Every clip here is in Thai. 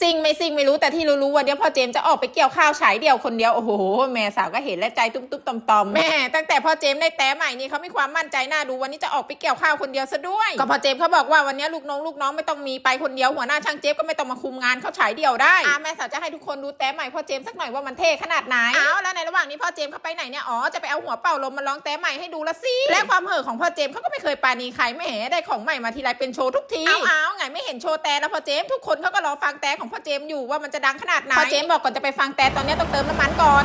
ซิงไม่ซิงไม่รู้แต่ที่รู้ๆว่าเดี๋ยวพ่อเจมส์จะออกไปเกี่ยวข้าวฉายเดียวคนเดียวโอ้โหแม่สาวก็เห็นและใจตุ้มตุ้มตอมตอมๆแม่ตั้งแต่พ่อเจมส์ได้แต่ใหม่นี่เขามีความมั่นใจน่าดูวันนี้จะออกไปเกี่ยวข้าวคนเดียวซะด้วยก็พ่อเจมส์เขาบอกว่าวันนี้ลูกน้องลูกน้องไม่ต้องมีไปคนเดียวหัวหน้าช่างเจฟก็ไม่ต้องมาคุมงานเขาฉายเดียวได้อะแม่สาวจะให้ทุกคนดูแต่ใหม่พ่อเจมส์สักหน่อยว่ามันเท่ขนาดไหนอ้าวแล้วในระหว่างนี้พ่อเจมส์เขาไปไหนเนี่ยอ๋อจะไปเอาหัวเป่าลมมาลองแต่ใหม่ให้ดูละสิและความเห่อของพ่อเจมส์เขาก็ไม่เคยปราณีใครไม่เห็นได้ของใหม่มาทีไรเป็นโชว์ทุกทีเอาเอา ไงไม่เห็นโชว์แต่แล้วพ่อเจมส์ทุกคนเขาก็รอฟังแต่ของพ่อเจมส์อยู่ว่ามันจะดังขนาดไหนพ่อเจมส์บอกก่อนจะไปฟังแต่ตอนนี้ต้องเติมน้ำมันก่อน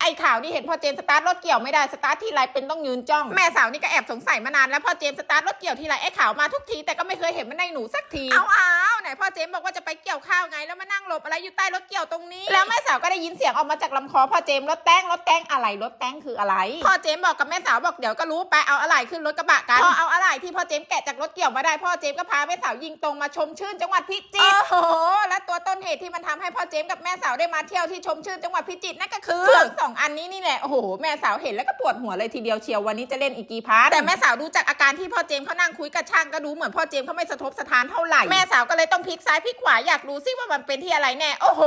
ไอ้ข่าวนี่เห็นพ่อเจมส์สตาร์ทรถเกี่ยวไม่ได้สตาร์ทที่ไรเป็นต้องยืนจ้องแม่สาวนี่ก็แอบสงสัยมานานแล้วพ่อเจมส์สตาร์ทรถเกี่ยวทีไรไอ้ข่าวมาทุกทีแต่ก็ไม่เคยเห็นมันในหนูสักทีเอาเอา ไหนพ่อเจมส์บอกว่าจะไปเกี่ยวข้าวไง แล้วมานั่งหลบอะไรอยู่ใต้รถเกี่ยวตรงนี้ แล้วแม่สาวก็ได้ยินเสียงออกมาจากลำคอพ่อเจมส์รถแต้งรถแต้งอะไรรถแต้งคืออะไร พ่อเจมส์บอกกับแม่สาวบอกเดี๋ยวก็รู้ไปเอาอะไรขึ้นรถกระบะกันพอเอาอะไรที่พ่อเจมส์แกะจากรถเกี่ยวมาได้พ่อเจมส์ก็พาแม่สาวยิงตรงมาชมชื่นจังหวัดพิจิตรโอ้โหและตัวต้นเหตุที่มันทำให้พ่อเจมส์กับแม่สาวได้มาเที่ยวที่ชมชื่นจังหวัดพิจิตรนั่นก็คือเครื่องสองอันนี้นี่แหละโอ้โหแม่สาวเห็นแล้วก็ปวดหัวเลยทีเดียวเชียววันนี้จะเล่นอีกกี่พาร์ทแต่แม่สาวดูจากอาการที่พ่อเจมส์เขานั่งคุยกับช่างก็ดูเหมือนพ่อเจมส์เขาไม่สะทกสถานเท่าไหร่แม่สาวก็เลยต้องพลิกซ้ายพลิกขวาอยากรู้ซิว่ามันเป็นที่อะไรแน่ โอ้โห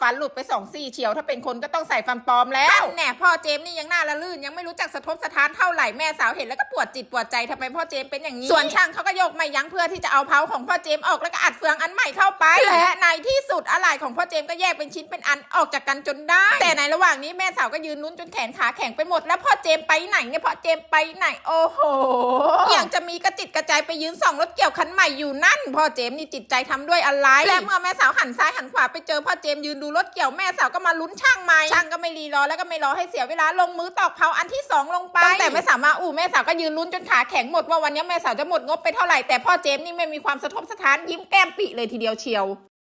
ฟันหลุดไปสองซี่เชียว ถ้าเป็นคนก็ต้องใส่ฟันปลอมแล้วแน่พ่อเจมส์นี่ยังหน้าละลื่นยังไม่รู้จักสะทกสถานเท่าไหร่แม่สาวเห็นแล้วก็ปวดจิตปวดใจทำไมพ่อเจมส์เป็นอย่างนี้ส่วนช่างเขาก็โยกไม่ยั้งเพื่อที่จะเอาเผาของพ่อเจมส์ออกแล้วก็อัดเฟืองอันใหม่เข้าไปและในที่สุดอะไหล่ของพ่อเจมส์ก็แยกเป็นชิ้นเป็นอันออกจากกันจนได้ แต่ในระหว่างนี้แม่สาวก็ยืนลุ้นจนแขนขาแข็งไปหมดแล้วพ่อเจมส์ไปไหนเนี่ยพ่อเจมส์ไปไหน โอ้โห ยังจะมีกระจิตกระใจไปยืนส่องรถเกี่ยวคันใหม่อยู่นั่น พ่อเจมส์นี่จิตใจทำด้วยอะไรและเมื่อแม่สาวหันซ้ายหันขวาไปเจอพ่อเจมส์ยืนดูรถเกี่ยวแม่สาวก็มาลุ้นช่างใหม่ช่างก็ไม่รีรอแล้วก็ไม่รอให้เสียเวลาลงมือตอกเผาอันที่สองลงไปตั้งแต่แม่สาวมาอู่แม่สาวก็ยืนลุ้นจนขาแข็งหมดว่าวันนี้แม่สาวจะหมดงบไปเท่าไหร่แต่พ่อเจมส์นี่ไม่มีความสะทกสถานยิ้มแก้มปิเลยทีเดียวเชียว